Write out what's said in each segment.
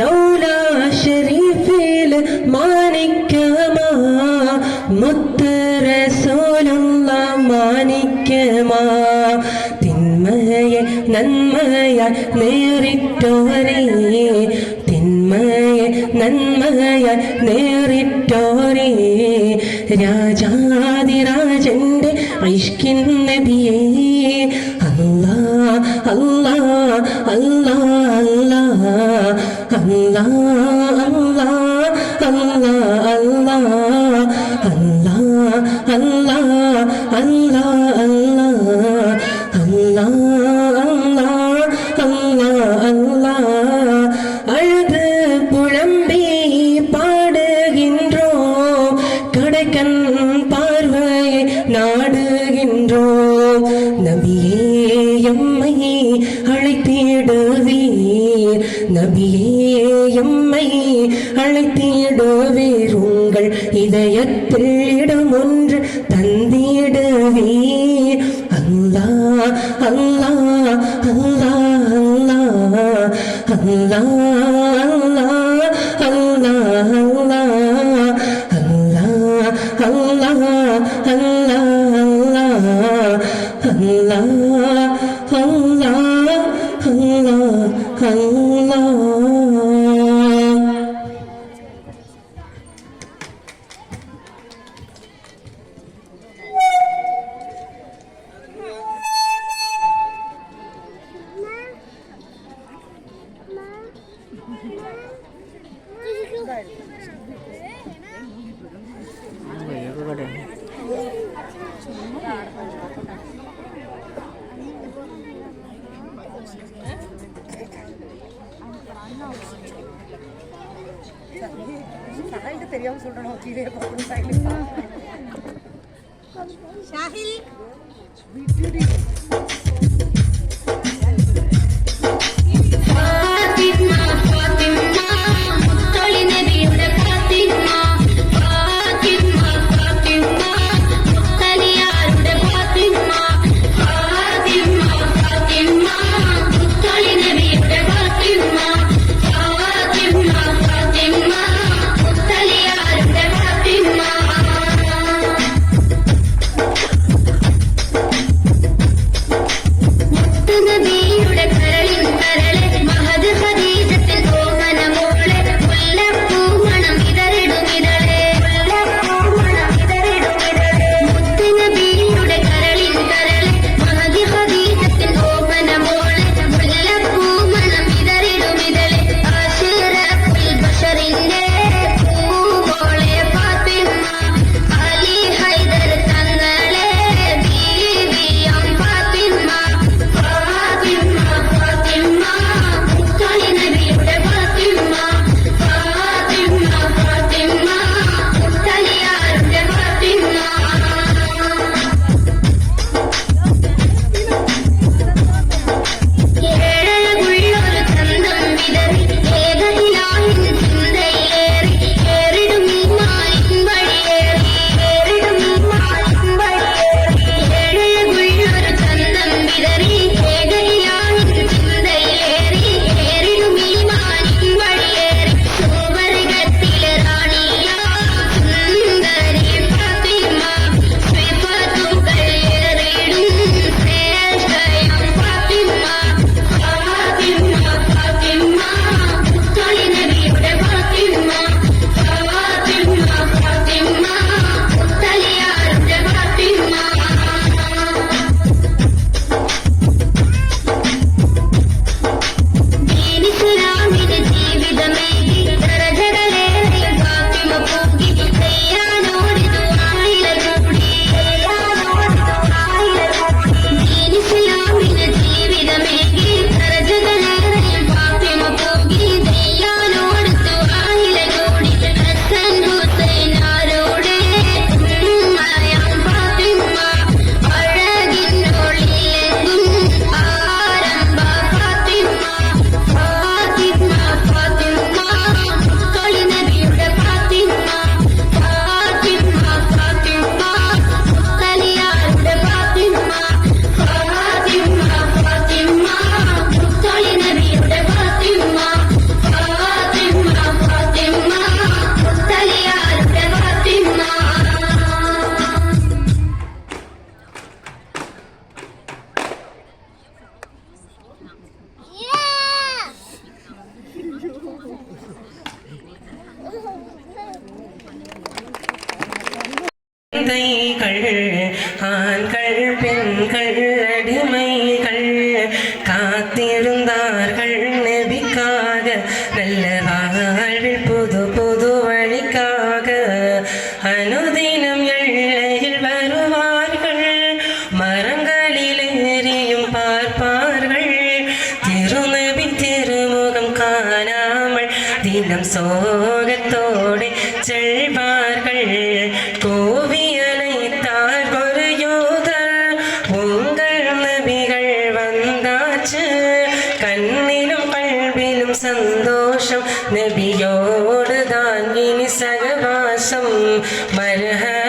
റൗല ഷരീഫിൽ മാണിക്കമാ മുത്ത് നന്മയാൽ നേരിട്ടോരേ തിന്മയെ നന്മയാൽ നേരിട്ടോരേ രാജാതിരാജന്റെ ഐഷ്കിൻ നബിയേ അല്ലാ അല്ലാ അല്ലാ അല്ലാ അല്ലാ അല്ലാ അല്ലാ അല്ലാ അല്ലാ അല്ലാ അല്ലാ இதயத்தில் இடம் ஒன்று தந்திடுவே அல்லா அல்லா அல்லா அல்லா அல்லா அல்லா அல்லா அல்லா அல்லா அல்லா அல்லா அல்லா அல்லா அல்லா ಎದುರುಗಡೆ சைல்டு தெரியாம சொல்றேன் கீழே பார்க்கணும் சைல்டு ஷாஹில் குழந்தைகள் ஆண்கள் பெண்கள் அடிமைகள் காத்திருந்தார்கள் நபிக்காக நல்ல வாழ்வில் புது புது வழிக்காக அனுதினம் எல்லையில் வருவார்கள் மரங்களில் ஏறியும் பார்ப்பார்கள் திருநபி திருமுகம் காணாமல் தினம் சோகத்தோடு وسلم مرحبا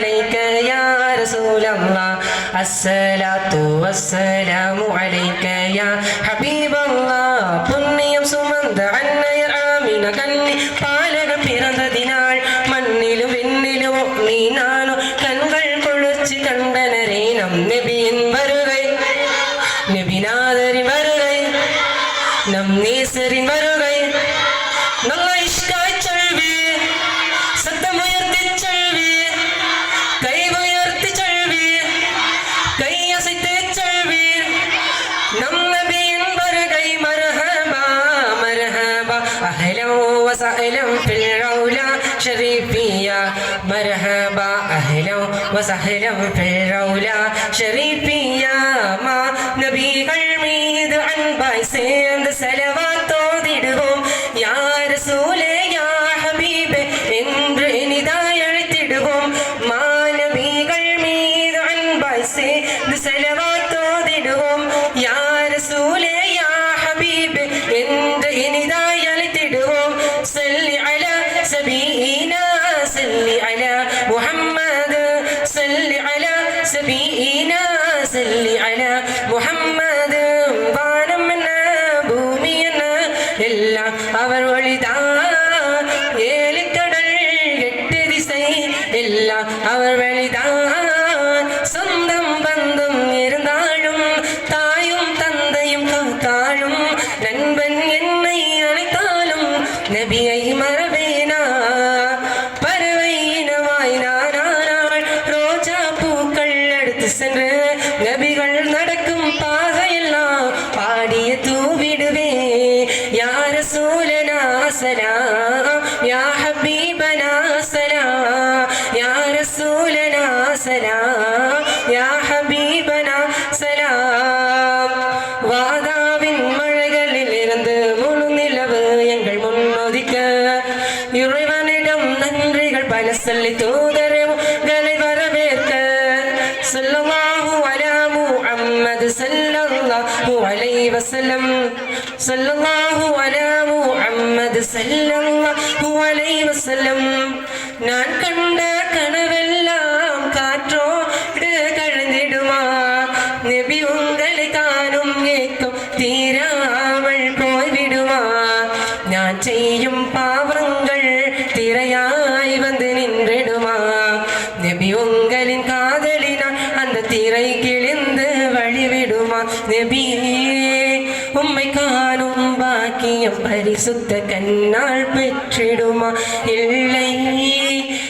عليك يا رسول الله. الصلاة والسلام عليك يا حبيب الله. സുമന്ത അന്നയർ ആമിന കണ്ണി പാലക പിറന്നതിനാൾ മണ്ണിലും വിണ്ണിലും നീനാനോ കൺകൾ കൊളിച്ച് കണ്ടനരേനം നം നീസരി വരുകൈ. നല്ല ഇഷ്ടായി شريفية مرحبا أهلا وسهلا في الرولا شريفية അടുത്ത് സെന്റ് നബികൾ നടക്കും പാകയെല്ലാം പാടിയ തൂവിടുവേ. യാ റസൂലനാ സലാം യാ ഹബീബനാ സലാം യാ റസൂലനാ സലാം യാ ഹബീബനാ സലാം. വാദാവിൻ മഴകളിൽ ഇരുന്ന് മുഴുനിലവ് എങ്കൾ മുന്നോദിക്ക ഇറവനിടം നന്ദികൾ പല സല്ലി തൂതൽ عليه وسلم صلى الله على محمد صلى الله عليه وسلم நான் பரிசுத்த கண்ணால் பெற்றிடுமா? இல்லை.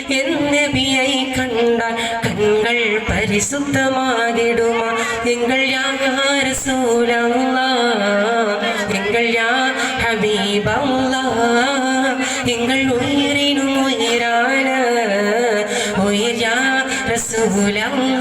என்னபியை கண்டால் கண்கள் பரிசுத்தமாகிடுமா? எங்கள் யார் சூழல்லா? எங்கள் யார் ஹபீபல்லா? எங்கள் உயிரினும் உயிரான உயிர் யார் ரசூலல்லா?